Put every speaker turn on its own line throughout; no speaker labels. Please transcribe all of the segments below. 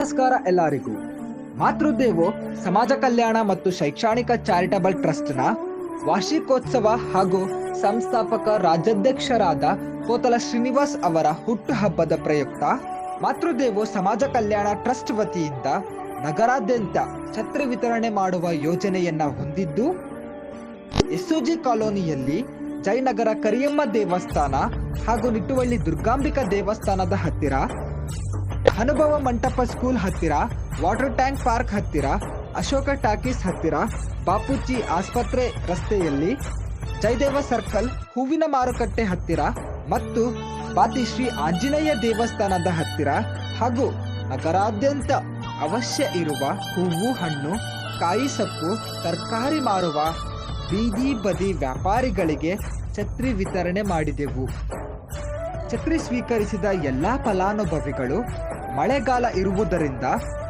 ನಮಸ್ಕಾರ ಎಲ್ಲರಿಗೂ. ಮಾತೃದೇವೋ, ಸಮಾಜ ಕಲ್ಯಾಣ ಮತ್ತು ಶೈಕ್ಷಣಿಕ ಚಾರಿಟಬಲ್ ಟ್ರಸ್ಟ್ನ ವಾರ್ಷಿಕೋತ್ಸವ ಹಾಗೂ ಸಂಸ್ಥಾಪಕ ರಾಜ್ಯಾಧ್ಯಕ್ಷರಾದ ಕೋತಲ ಶ್ರೀನಿವಾಸ್ ಅವರ ಹುಟ್ಟುಹಬ್ಬದ ಪ್ರಯುಕ್ತ ಮಾತೃದೇವೋ, ಸಮಾಜ ಕಲ್ಯಾಣ ಟ್ರಸ್ಟ್ ವತಿಯಿಂದ ನಗರಾದ್ಯಂತ ಛತ್ರ ವಿತರಣೆ ಮಾಡುವ ಯೋಜನೆಯನ್ನ ಹೊಂದಿದ್ದು ಎಸ್ಒಜಿ ಕಾಲೋನಿಯಲ್ಲಿ ಜಯನಗರ ಕರಿಯಮ್ಮ ದೇವಸ್ಥಾನ ಹಾಗೂ ನಿಟ್ಟುವಳ್ಳಿ ದುರ್ಗಾಂಬಿಕಾ ದೇವಸ್ಥಾನದ ಹತ್ತಿರ ಅನುಭವ ಮಂಟಪ ಸ್ಕೂಲ್ ಹತ್ತಿರ, ವಾಟರ್ ಟ್ಯಾಂಕ್ ಪಾರ್ಕ್ ಹತ್ತಿರ, ಅಶೋಕ ಟಾಕೀಸ್ ಹತ್ತಿರ, ಬಾಪೂಜಿ ಆಸ್ಪತ್ರೆ ರಸ್ತೆಯಲ್ಲಿ, ಜಯದೇವ ಸರ್ಕಲ್ ಹೂವಿನ ಮಾರುಕಟ್ಟೆ ಹತ್ತಿರ ಮತ್ತು ಪಾತಿ ಶ್ರೀ ಆಂಜನೇಯ ದೇವಸ್ಥಾನದ ಹತ್ತಿರ ಹಾಗೂ ನಗರಾದ್ಯಂತ ಅವಶ್ಯ ಇರುವ ಹೂವು, ಹಣ್ಣು, ಕಾಯಿ ಸೊಪ್ಪು, ತರಕಾರಿ ಮಾರುವ ಬೀದಿ ಬದಿ ವ್ಯಾಪಾರಿಗಳಿಗೆ ಛತ್ರಿ ವಿತರಣೆ ಮಾಡಿದೆವು. ಛತ್ರಿ ಸ್ವೀಕರಿಸಿದ ಎಲ್ಲಾ ಫಲಾನುಭವಿಗಳು ಮಳೆಗಾಲ ಇರುವುದರಿಂದ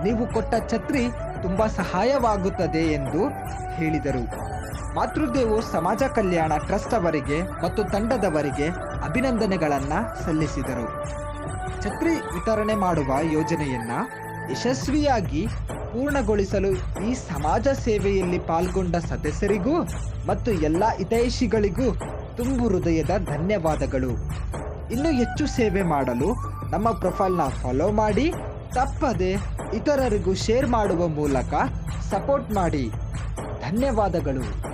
ನೀವು ಕೊಟ್ಟ ಛತ್ರಿ ತುಂಬಾ ಸಹಾಯವಾಗುತ್ತದೆ ಎಂದು ಹೇಳಿದರು. ಮಾತೃದೇವು ಸಮಾಜ ಕಲ್ಯಾಣ ಟ್ರಸ್ಟ್ ಅವರಿಗೆ ಮತ್ತು ತಂಡದವರಿಗೆ ಅಭಿನಂದನೆಗಳನ್ನ ಸಲ್ಲಿಸಿದರು. ಛತ್ರಿ ವಿತರಣೆ ಮಾಡುವ ಯೋಜನೆಯನ್ನ ಯಶಸ್ವಿಯಾಗಿ ಪೂರ್ಣಗೊಳಿಸಲು ಈ ಸಮಾಜ ಸೇವೆಯಲ್ಲಿ ಪಾಲ್ಗೊಂಡ ಸದಸ್ಯರಿಗೂ ಮತ್ತು ಎಲ್ಲ ಹಿತೈಷಿಗಳಿಗೂ ತುಂಬು ಹೃದಯದ ಧನ್ಯವಾದಗಳು. ಇನ್ನೂ ಹೆಚ್ಚು ಸೇವೆ ಮಾಡಲು ನಮ್ಮ ಪ್ರೊಫೈಲ್ನ ಫಾಲೋ ಮಾಡಿ ತಪ್ಪದೆ ಇತರರಿಗೂ ಶೇರ್ ಮಾಡುವ ಮೂಲಕ ಸಪೋರ್ಟ್ ಮಾಡಿ. ಧನ್ಯವಾದಗಳು.